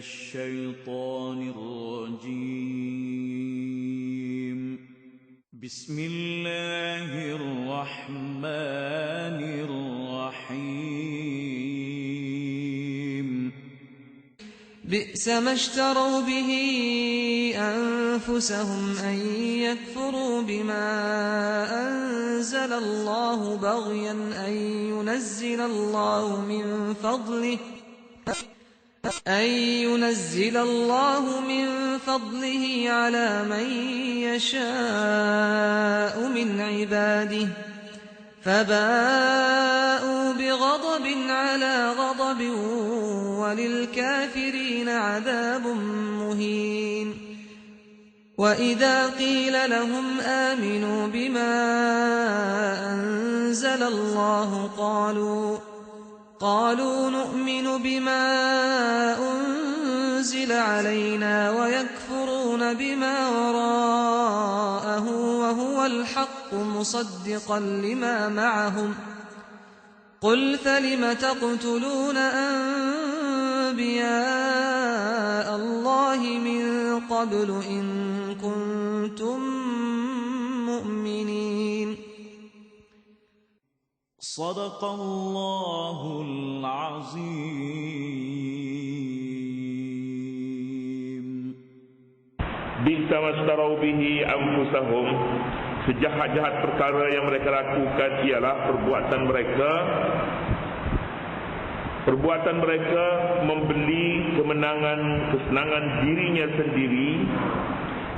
الشيطان الرجيم. بسم الله الرحمن الرحيم. بئس ما اشتروا به أنفسهم أن يكفروا بما أنزل الله بغيا أن ينزل الله من فضله أن ينزل الله من فضله على من يشاء من عباده. فباءوا بغضب على غضب وللكافرين عذاب مهين. وإذا قيل لهم آمنوا بما أنزل الله قالوا قالوا نؤمن بما أنزل علينا ويكفرون بما وراءه وهو الحق مصدقا لما معهم قل فلم تقتلون أنبياء الله من قبل إن كنتم مؤمنين صدق الله العظيم Bisa mastarau bihi anfusahum Sejahat-jahat perkara yang mereka lakukan ialah perbuatan mereka Perbuatan mereka membeli kemenangan, kesenangan dirinya sendiri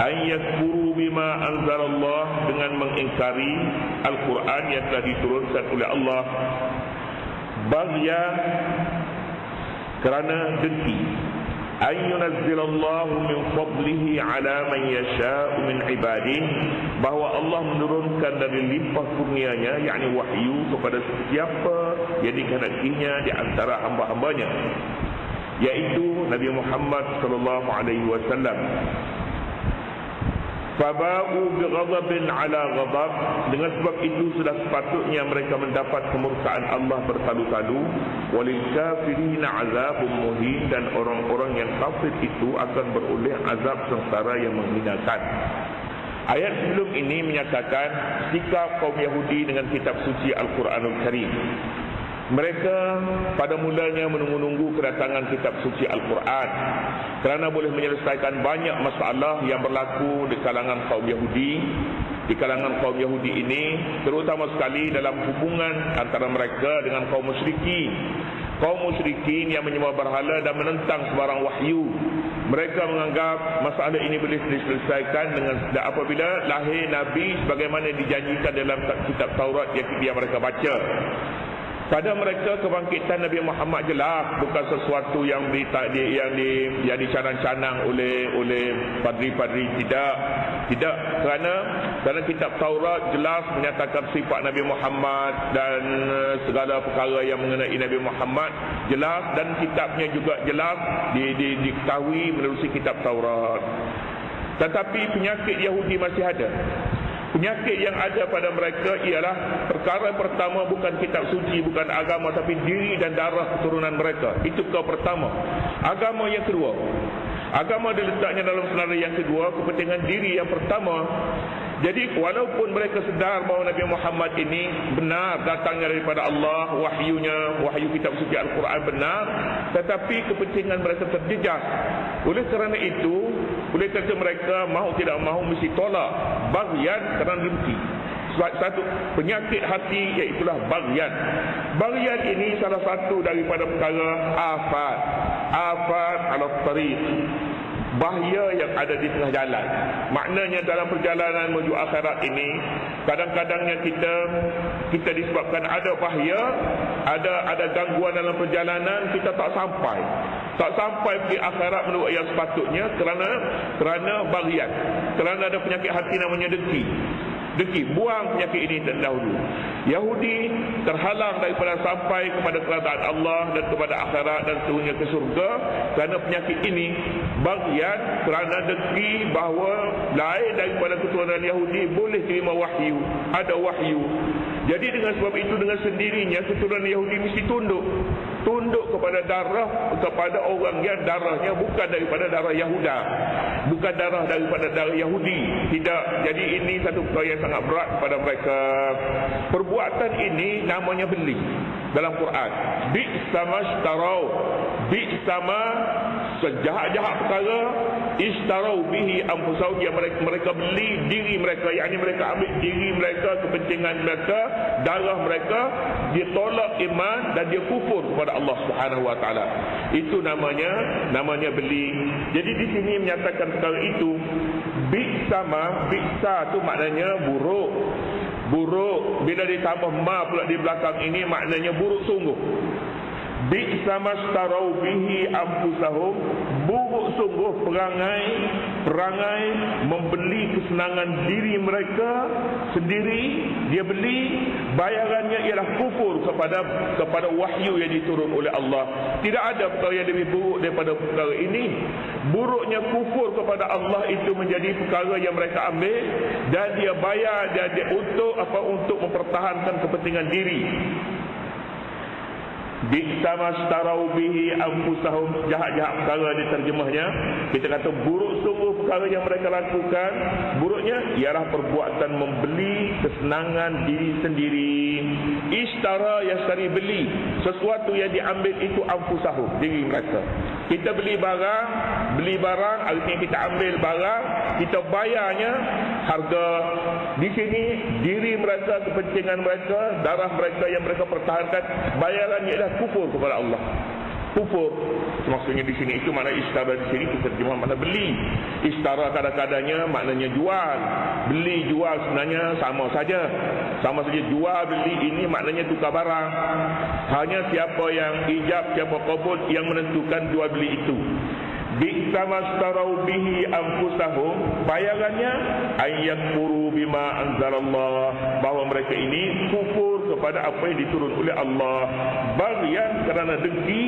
ayat kuru bima anzal Allah dengan mengingkari Al-Quran yang telah diturunkan oleh Allah. Bagia kerana dengki. Ayun azil Allah min fadlihi ala man yasha'u min ibadih bahawa Allah menurunkan dari limpah kurnianya yakni wahyu kepada siapa yang dikenakinya di antara hamba-hambanya. Yaitu Nabi Muhammad sallallahu alaihi wasallam. Faba'u bighadabin ala ghadab. Dengan sebab itu sudah sepatutnya mereka mendapat kemurkaan Allah bertalu-talu. Walil kafirina azabun muhin. Dan orang-orang yang kafir itu akan beroleh azab sengsara yang menghinakan. Ayat sebelum ini menyatakan sikap kaum Yahudi dengan kitab suci Al-Quranul Karim mereka pada mulanya menunggu-nunggu kedatangan kitab suci Al-Quran. Kerana boleh menyelesaikan banyak masalah yang berlaku di kalangan kaum Yahudi di kalangan kaum Yahudi ini terutama sekali dalam hubungan antara mereka dengan kaum musyrikin kaum musyrikin yang menyembah berhala dan menentang sebarang wahyu. Mereka menganggap masalah ini boleh diselesaikan dengan apabila lahir Nabi sebagaimana dijanjikan dalam kitab Taurat yang mereka baca pada mereka kebangkitan Nabi Muhammad jelas bukan sesuatu yang di, yang di yang dicanang-canang oleh oleh padri-padri. Tidak. Tidak. Kerana kerana kitab Taurat jelas menyatakan sifat Nabi Muhammad dan uh, segala perkara yang mengenai Nabi Muhammad jelas dan kitabnya juga jelas di, di, diketahui menerusi kitab Taurat. Tetapi penyakit Yahudi masih ada Penyakit yang ada pada mereka ialah perkara pertama bukan kitab suci, bukan agama tapi diri dan darah keturunan mereka. Itu perkara pertama. Agama yang kedua. Agama diletaknya dalam senarai yang kedua, kepentingan diri yang pertama. Jadi walaupun mereka sedar bahawa Nabi Muhammad ini benar datangnya daripada Allah, wahyunya, wahyu kitab suci Al-Quran benar, tetapi kepentingan mereka terjejas. Oleh kerana itu, boleh kata mereka mahu tidak mahu mesti tolak bagian kerana dengki. Satu penyakit hati iaitulah bagian. Bagian ini salah satu daripada perkara afat. Afat ala tariq. Bahaya yang ada di tengah jalan. Maknanya dalam perjalanan menuju akhirat ini, kadang-kadangnya kita kita disebabkan ada bahaya, ada ada gangguan dalam perjalanan, kita tak sampai. Tak sampai di akhirat menurut yang sepatutnya kerana kerana bagian. Kerana ada penyakit hati namanya dengki dengki buang penyakit ini terdahulu. Yahudi terhalang daripada sampai kepada kerajaan Allah dan kepada akhirat dan seterusnya ke surga kerana penyakit ini. Bagian kerana dengki bahawa lain daripada keturunan Yahudi boleh terima wahyu ada wahyu. Jadi dengan sebab itu dengan sendirinya keturunan Yahudi mesti tunduk tunduk kepada darah kepada orang yang darahnya bukan daripada darah Yahuda bukan darah daripada darah Yahudi. Tidak. Jadi ini satu perkara yang sangat berat kepada mereka. Perbuatan ini namanya beli dalam Quran. Bi sama bi sama sejahat-jahat perkara istarau bihi anfusahum. Yang mereka, mereka beli diri mereka. Yakni mereka ambil diri mereka kepentingan mereka darah mereka. Dia tolak iman dan dia kufur kepada Allah Subhanahu wa taala. Itu namanya namanya beli. Jadi di sini menyatakan perkara itu bi sama bisa tu maknanya buruk. Buruk bila ditambah ma pula di belakang ini maknanya buruk sungguh Bi'sa mastarau bihi anfusahum. Buruk sungguh perangai perangai membeli kesenangan diri mereka sendiri. Dia beli bayarannya ialah kufur kepada kepada wahyu yang diturun oleh Allah. Tidak ada perkara yang lebih buruk daripada perkara ini. Buruknya kufur kepada Allah itu menjadi perkara yang mereka ambil dan dia bayar dan dia untuk apa untuk mempertahankan kepentingan diri Mastarau bihi anfusahum. Jahat-jahat perkara di terjemahnya. Kita kata buruk sungguh perkara yang mereka lakukan. Buruknya ialah perbuatan membeli kesenangan diri sendiri. Istara yastari beli sesuatu yang diambil itu anfusahum diri mereka. Kita beli barang beli barang artinya kita ambil barang kita bayarnya harga di sini diri mereka kepentingan mereka darah mereka yang mereka pertahankan bayarannya ialah kufur kepada Allah. Kufur. Maksudnya di sini itu mana istara di sini kita terjemah mana beli. Istara kadang-kadangnya maknanya jual. Beli jual sebenarnya sama saja. Sama saja jual beli ini maknanya tukar barang. Hanya siapa yang ijab siapa kabul yang menentukan jual beli itu Bi'sa mastarau bihi anfusahum. Bayarannya ayyakfuru bima anzalallah. Bahawa mereka ini kufur kepada apa yang diturun oleh Allah. Bagian kerana dengki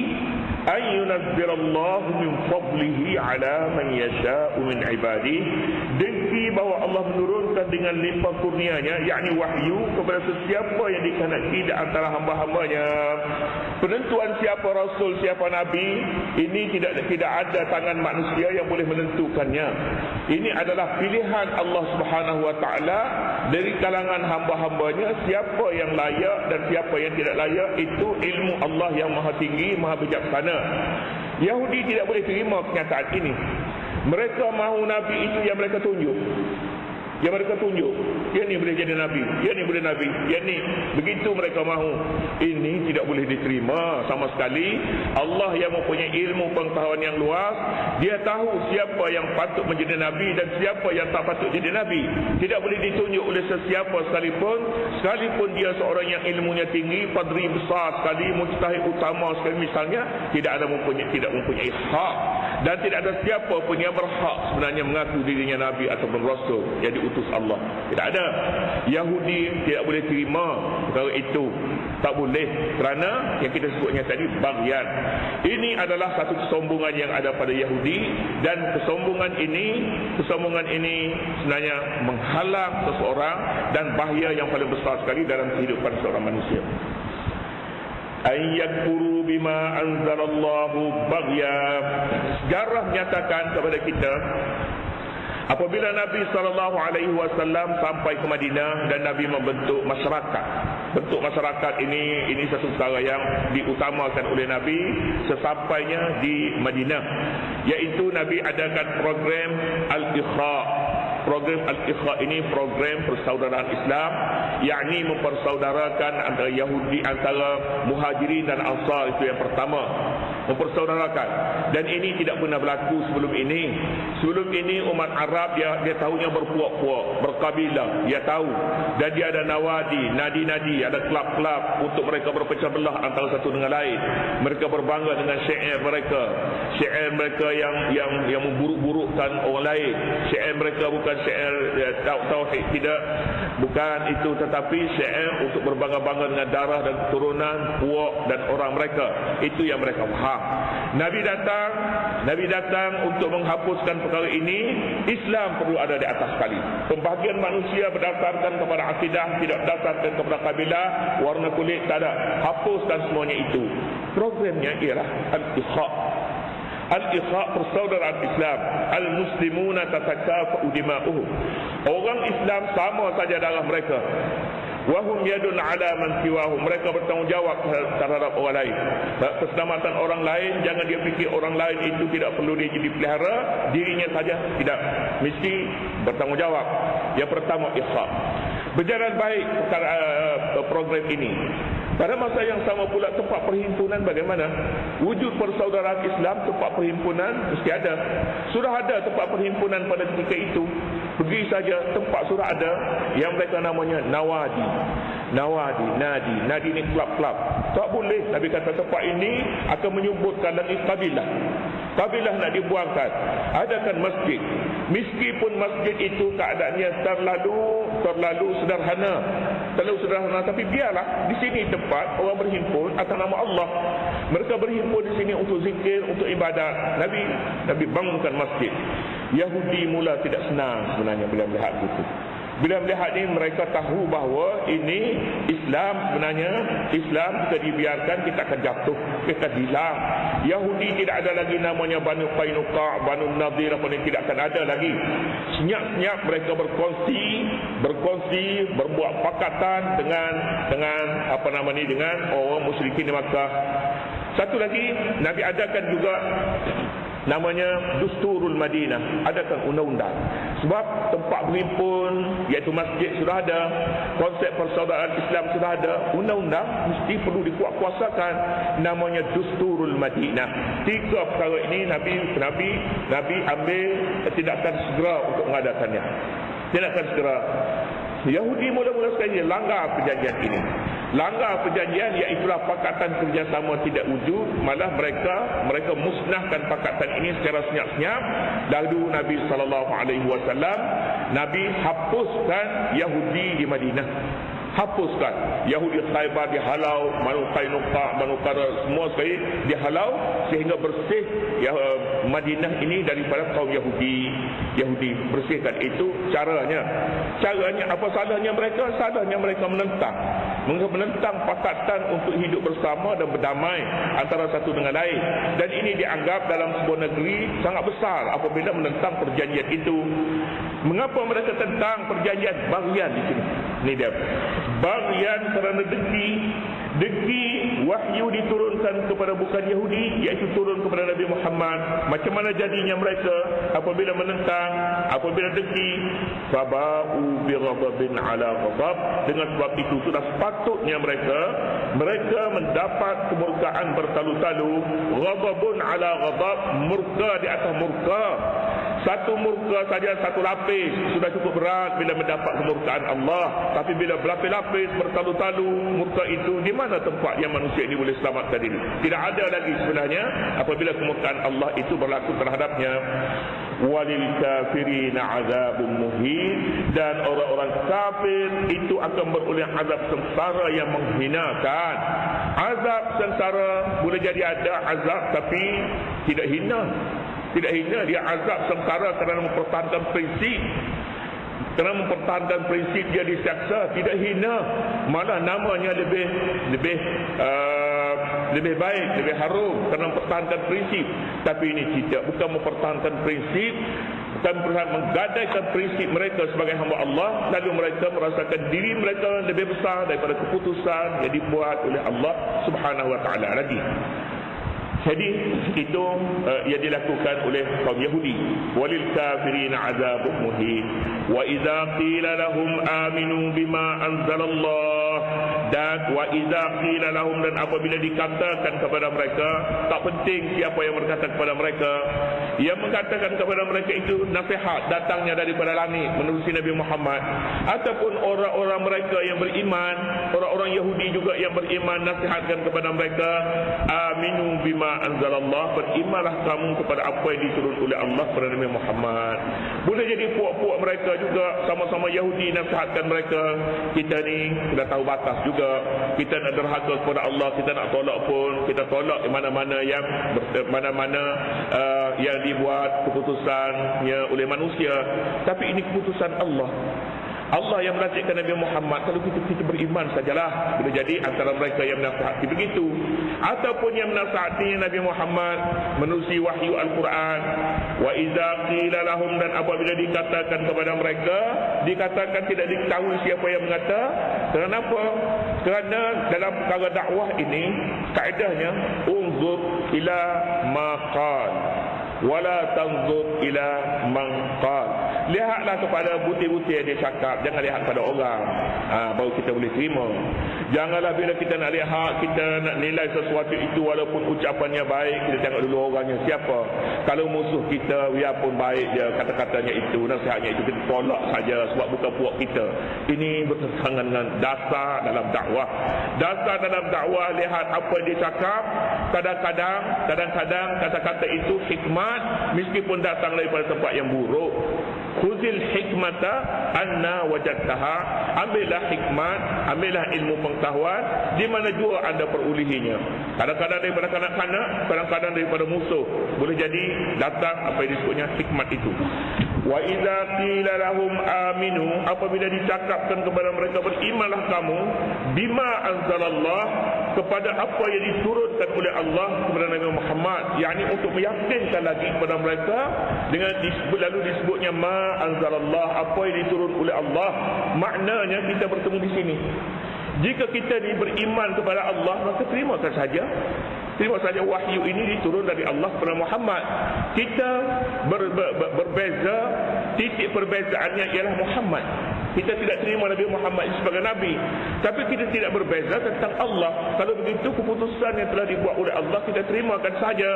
ayyunazzirallahu min fadlihi ala man yasha'u min ibadi dengki bahawa Allah menurunkan dengan limpah kurnianya yakni wahyu kepada sesiapa yang dikehendaki di antara hamba-hambanya. Penentuan siapa rasul siapa nabi ini tidak tidak ada tangan manusia yang boleh menentukannya. Ini adalah pilihan Allah Subhanahu wa taala dari kalangan hamba-hambanya siapa yang layak dan siapa yang tidak layak itu ilmu Allah yang maha tinggi maha bijaksana. Yahudi tidak boleh terima kenyataan ini. Mereka mahu nabi itu yang mereka tunjuk yang mereka tunjuk yang ni boleh jadi nabi. Yang ni boleh nabi. Yang ni. Begitu mereka mahu. Ini tidak boleh diterima sama sekali. Allah yang mempunyai ilmu pengetahuan yang luas. Dia tahu siapa yang patut menjadi nabi dan siapa yang tak patut jadi nabi. Tidak boleh ditunjuk oleh sesiapa sekalipun. Sekalipun dia seorang yang ilmunya tinggi padri besar sekali mujtahid utama sekali misalnya tidak ada mempunyai tidak mempunyai hak dan tidak ada siapa pun yang berhak sebenarnya mengaku dirinya nabi ataupun rasul yang diutus Allah. Tidak ada. Yahudi tidak boleh terima perkara itu. Tak boleh. Kerana yang kita sebutnya tadi bagian. Ini adalah satu kesombongan yang ada pada Yahudi. Dan kesombongan ini kesombongan ini sebenarnya menghalang seseorang dan bahaya yang paling besar sekali dalam kehidupan seorang manusia ayyakuru bima anzalallahu baghya sejarah menyatakan kepada kita apabila Nabi sallallahu alaihi wasallam sampai ke Madinah dan Nabi membentuk masyarakat. Bentuk masyarakat ini ini satu perkara yang diutamakan oleh Nabi sesampainya di Madinah iaitu Nabi adakan program al-ikha program al-ikha ini program persaudaraan Islam yakni mempersaudarakan antara Yahudi antara Muhajirin dan Ansar itu yang pertama. Mempersaudarakan. Dan ini tidak pernah berlaku sebelum ini. Sebelum ini umat Arab dia dia tahunya berpuak-puak berkabilah. Dia tahu. Dan dia ada nawadi nadi-nadi ada kelab-kelab untuk mereka berpecah belah antara satu dengan lain. Mereka berbangga dengan syair mereka. Syair mereka yang yang yang memburuk-burukkan orang lain. Syair mereka bukan syair ya, tauhid tidak bukan itu tetapi syair untuk berbangga-bangga dengan darah dan keturunan puak dan orang mereka. Itu yang mereka faham. Nabi datang Nabi datang untuk menghapuskan perkara ini. Islam perlu ada di atas sekali. Pembahagian manusia berdasarkan kepada akidah tidak berdasarkan kepada kabilah warna kulit tak ada. Hapuskan semuanya itu. Programnya ialah al-ikha. Al-ikha persaudaraan Islam. Al-muslimuna tatakafa'u dima'uhum. Orang Islam sama saja darah mereka. Wahum yadun ala man siwahum. Mereka bertanggungjawab terhadap orang lain. Keselamatan orang lain, jangan dia fikir orang lain itu tidak perlu dia jadi pelihara. Dirinya saja tidak. Mesti bertanggungjawab. Yang pertama, ikha. Berjalan baik perkara, uh, program ini. Pada masa yang sama pula tempat perhimpunan bagaimana? Wujud persaudaraan Islam tempat perhimpunan mesti ada. Sudah ada tempat perhimpunan pada ketika itu. Pergi saja tempat sudah ada yang mereka namanya Nawadi. Nawadi, Nadi. Nadi ni kelab-kelab. Tak boleh Nabi kata tempat ini akan menyebutkan lagi kabilah. Kabilah nak dibuangkan. Adakan masjid. Meskipun masjid itu keadaannya terlalu terlalu sederhana. Terlalu sederhana tapi biarlah di sini tempat orang berhimpun atas nama Allah. Mereka berhimpun di sini untuk zikir, untuk ibadat. Nabi Nabi bangunkan masjid. Yahudi mula tidak senang sebenarnya bila melihat itu. Bila melihat ini mereka tahu bahawa ini Islam sebenarnya Islam kita dibiarkan kita akan jatuh kita hilang Yahudi tidak ada lagi namanya Banu Qainuqa Banu Nadir apa ini tidak akan ada lagi. Senyap-senyap mereka berkongsi berkongsi berbuat pakatan dengan dengan apa nama ni dengan orang musyrikin di Makkah. Satu lagi Nabi adakan juga namanya Dusturul Madinah. Adakan undang-undang sebab tempat berhimpun iaitu masjid sudah ada konsep persaudaraan Islam sudah ada undang-undang mesti perlu dikuat-kuasakan. Namanya Dusturul Madinah. Tiga perkara ini Nabi Nabi Nabi ambil tindakan segera untuk mengadakannya. Tindakan segera. Yahudi mula-mula sekali langgar perjanjian ini langgar perjanjian iaitulah pakatan kerjasama tidak wujud malah mereka mereka musnahkan pakatan ini secara senyap-senyap. Lalu Nabi SAW Nabi hapuskan Yahudi di Madinah. Hapuskan. Yahudi Khaybar dihalau Manu Qainuqa Manu Qara semua sekali dihalau sehingga bersih ya, Madinah ini daripada kaum Yahudi. Yahudi bersihkan itu caranya. Caranya apa salahnya mereka? Salahnya mereka menentang. Mereka menentang pakatan untuk hidup bersama dan berdamai antara satu dengan lain. Dan ini dianggap dalam sebuah negeri sangat besar apabila menentang perjanjian itu. Mengapa mereka tentang perjanjian bagian di sini ini dia. Bagian kerana degi Degi wahyu diturunkan kepada bukan Yahudi Iaitu turun kepada Nabi Muhammad. Macam mana jadinya mereka Apabila menentang Apabila degi Faba'u birababin ala ghadab. Dengan sebab itu sudah sepatutnya mereka Mereka mendapat kemurkaan bertalu-talu. Ghadabun ala ghadab Murka di atas murka satu murka saja satu lapis sudah cukup berat bila mendapat kemurkaan Allah. Tapi bila berlapis-lapis bertalu-talu murka itu di mana tempat yang manusia ini boleh selamatkan diri? Tidak ada lagi sebenarnya apabila kemurkaan Allah itu berlaku terhadapnya. Walil kafirin azabun muhin dan orang-orang kafir itu akan beroleh azab sengsara yang menghinakan. Azab sengsara boleh jadi ada azab tapi tidak hina tidak hina dia azab sengsara kerana mempertahankan prinsip. Kerana mempertahankan prinsip dia disiksa tidak hina. Malah namanya lebih lebih uh, lebih baik lebih harum kerana mempertahankan prinsip. Tapi ini tidak bukan mempertahankan prinsip. Bukan berhak menggadaikan prinsip mereka sebagai hamba Allah. Lalu mereka merasakan diri mereka lebih besar daripada keputusan yang dibuat oleh Allah subhanahu wa ta'ala lagi jadi itu uh, yang dilakukan oleh kaum Yahudi. Walil kafirin azabun muhin. Wa idza qila lahum aminu bima anzalallah dan wa idza qila lahum dan apabila dikatakan kepada mereka tak penting siapa yang berkata kepada mereka yang mengatakan kepada mereka itu nasihat datangnya daripada langit menerusi Nabi Muhammad. Ataupun orang-orang mereka yang beriman orang-orang Yahudi juga yang beriman nasihatkan kepada mereka aminu bima anzalallah. Berimanlah kamu kepada apa yang diturun oleh Allah kepada Nabi Muhammad. Boleh jadi puak-puak mereka juga sama-sama Yahudi nasihatkan mereka. Kita ni sudah tahu batas juga. Kita nak derhaka kepada Allah kita nak tolak pun kita tolak mana-mana yang mana-mana uh, yang dibuat keputusannya oleh manusia. Tapi ini keputusan Allah. Allah yang melantikkan Nabi Muhammad. Kalau kita, kita beriman sajalah. Boleh jadi antara mereka yang menasihati begitu. Ataupun yang menasihati Nabi Muhammad menerusi wahyu Al-Quran. Wa iza qila lahum dan apabila dikatakan kepada mereka dikatakan tidak diketahui siapa yang mengata. Kenapa kerana dalam perkara dakwah ini kaedahnya unzur ila maqal wala tanzur ila man qal. Lihatlah kepada butir-butir dia cakap. Jangan lihat pada orang ha, baru kita boleh terima. Janganlah bila kita nak lihat kita nak nilai sesuatu itu walaupun ucapannya baik kita tengok dulu orangnya siapa. Kalau musuh kita biarpun baik dia kata-katanya itu nasihatnya itu kita tolak saja sebab bukan puak kita. Ini bertentangan dengan dasar dalam dakwah. Dasar dalam dakwah lihat apa dia cakap kadang-kadang kadang-kadang kata-kata itu hikmat meskipun datang daripada tempat yang buruk Khuzil hikmata anna wajadtaha. Ambillah hikmat Ambillah ilmu pengetahuan Di mana jua anda perulihinya. Kadang-kadang daripada kanak-kanak Kadang-kadang daripada musuh. Boleh jadi datang apa yang disebutnya hikmat itu Wa idza qila lahum aminu apabila dicakapkan kepada mereka berimanlah kamu bima anzalallah kepada apa yang diturunkan oleh Allah kepada Nabi Muhammad. Yakni untuk meyakinkan lagi kepada mereka dengan disebut lalu disebutnya ma anzalallah apa yang diturunkan oleh Allah. Maknanya kita bertemu di sini. Jika kita beriman kepada Allah maka terimakan saja Terima saja wahyu ini diturun dari Allah kepada Muhammad. Kita ber, ber, ber, berbeza, titik perbezaannya ialah Muhammad. Kita tidak terima Nabi Muhammad sebagai Nabi. Tapi kita tidak berbeza tentang Allah. Kalau begitu keputusan yang telah dibuat oleh Allah kita terimakan saja.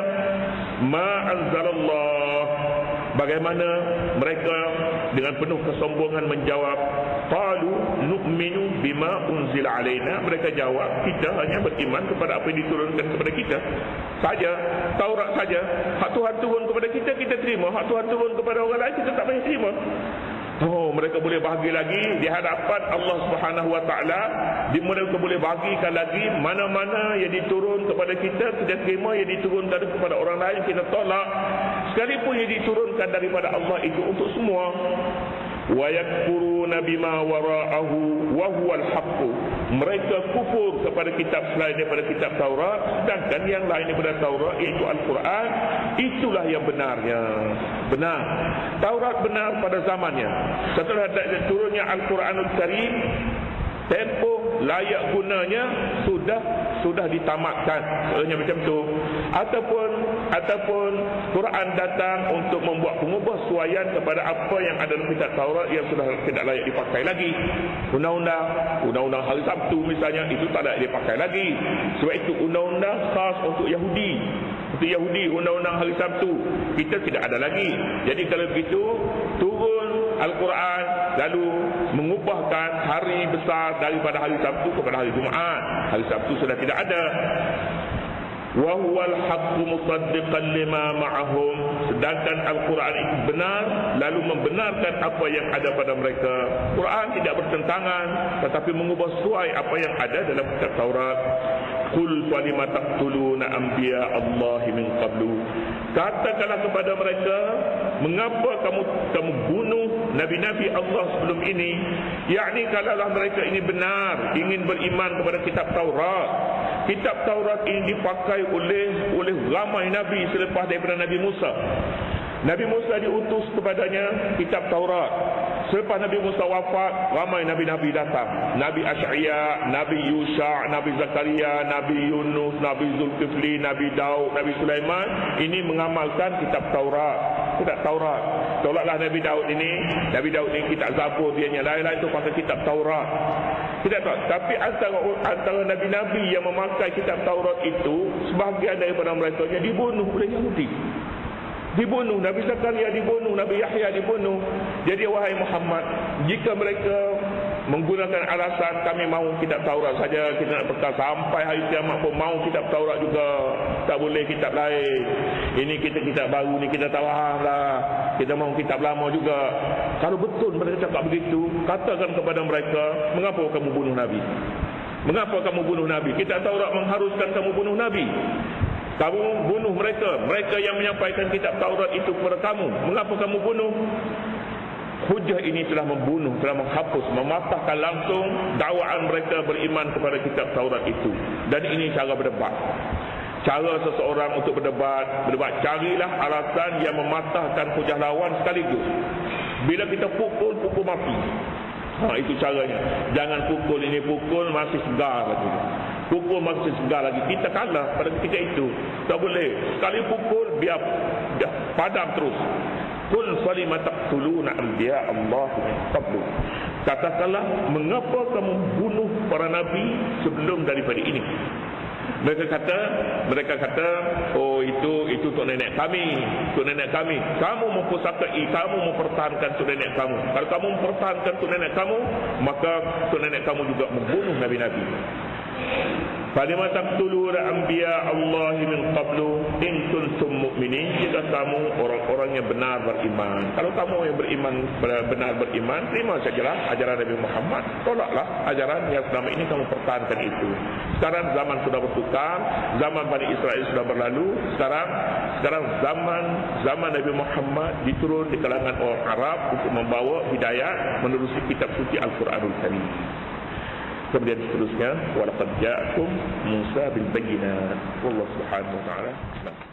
Ma anzalallah. Bagaimana mereka dengan penuh kesombongan menjawab qalu nu'minu bima unzila alaina mereka jawab kita hanya beriman kepada apa yang diturunkan kepada kita. Saja Taurat saja. Hak Tuhan turun kepada kita kita terima. Hak Tuhan turun kepada orang lain kita tak payah terima. Oh, mereka boleh bahagi lagi di hadapan Allah Subhanahu Wa Taala. Di mereka boleh bahagikan lagi mana-mana yang diturun kepada kita kita terima yang diturunkan kepada orang lain kita tolak. Sekalipun yang diturunkan daripada Allah itu untuk semua bima wara'ahu wa huwa al-haqq mereka kufur kepada kitab selain daripada kitab Taurat sedangkan yang lain daripada Taurat iaitu Al-Quran itulah yang benarnya. Benar. Taurat benar pada zamannya. Setelah turunnya Al-Quranul Karim tempoh layak gunanya sudah sudah ditamatkan. Sebenarnya macam tu. Ataupun ataupun Quran datang untuk membuat pengubahsuaian kepada apa yang ada dalam kitab Taurat yang sudah tidak layak dipakai lagi. Undang-undang undang-undang hari Sabtu misalnya itu tak layak dipakai lagi. Sebab itu undang-undang khas untuk Yahudi. Untuk Yahudi undang-undang hari Sabtu kita tidak ada lagi. Jadi kalau begitu turun Al-Quran lalu mengubahkan hari besar daripada hari Sabtu kepada hari Jumaat. Hari Sabtu sudah tidak ada. Wa huwal haqqu musaddiqan lima ma'ahum. Sedangkan Al-Quran itu benar lalu membenarkan apa yang ada pada mereka. Quran tidak bertentangan tetapi mengubah sesuai apa yang ada dalam kitab Taurat. Qul falima taqtuluna anbiya Allah min qablu. Katakanlah kepada mereka, mengapa kamu kamu bunuh nabi-nabi Allah sebelum ini? Yakni kalaulah mereka ini benar ingin beriman kepada kitab Taurat. Kitab Taurat ini dipakai oleh oleh ramai nabi selepas daripada Nabi Musa. Nabi Musa diutus kepadanya kitab Taurat. Selepas Nabi Musa wafat, ramai nabi-nabi datang. Nabi Asy'ia, Nabi Yusha, Nabi Zakaria, Nabi Yunus, Nabi Zulkifli, Nabi Daud, Nabi Sulaiman ini mengamalkan kitab Taurat. Kitab Taurat. Tolaklah Nabi Daud ini. Nabi Daud ini kitab Zabur dia yang lain-lain itu pakai kitab Taurat. Tidak tahu. Tapi antara antara nabi-nabi yang memakai kitab Taurat itu sebahagian daripada mereka dibunuh oleh Yahudi dibunuh Nabi Zakaria dibunuh Nabi Yahya dibunuh jadi wahai Muhammad jika mereka menggunakan alasan kami mahu kitab Taurat saja kita nak perkara sampai hari kiamat pun mahu kitab Taurat juga tak boleh kitab lain ini kita kitab baru ni kita tak faham lah kita mahu kitab lama juga kalau betul mereka cakap begitu katakan kepada mereka mengapa kamu bunuh Nabi mengapa kamu bunuh Nabi kitab Taurat mengharuskan kamu bunuh Nabi kamu bunuh mereka. Mereka yang menyampaikan kitab Taurat itu kepada kamu. Mengapa kamu bunuh? hujah ini telah membunuh, telah menghapus, mematahkan langsung dakwaan mereka beriman kepada kitab Taurat itu. Dan ini cara berdebat. Cara seseorang untuk berdebat, berdebat carilah alasan yang mematahkan hujah lawan sekaligus. Bila kita pukul, pukul mati. Ha, itu caranya. Jangan pukul ini pukul masih segar lagi. Pukul masih segar lagi. Kita kalah pada ketika itu. Tak boleh. Sekali pukul biar, biar padam terus. Kul falima taqtuluna anbiya Allah qablu. Katakanlah mengapa kamu bunuh para nabi sebelum daripada ini? Mereka kata, mereka kata, oh itu itu untuk nenek kami, untuk nenek kami. Kamu mempusakai, kamu mempertahankan untuk nenek kamu. Kalau kamu mempertahankan untuk nenek kamu, maka untuk nenek kamu juga membunuh nabi-nabi. Falima taqtuluna anbiya Allah min qablu in kuntum mu'minin jika kamu orang-orang yang benar beriman. Kalau kamu yang beriman benar beriman, terima sajalah ajaran Nabi Muhammad. Tolaklah ajaran yang selama ini kamu pertahankan itu. Sekarang zaman sudah bertukar, zaman Bani Israel sudah berlalu. Sekarang sekarang zaman zaman Nabi Muhammad diturun di kalangan orang Arab untuk membawa hidayah menerusi kitab suci Al-Quranul Karim. Kemudian seterusnya walaqad ja'akum Musa bil bayyinat. Wallahu subhanahu wa ta'ala.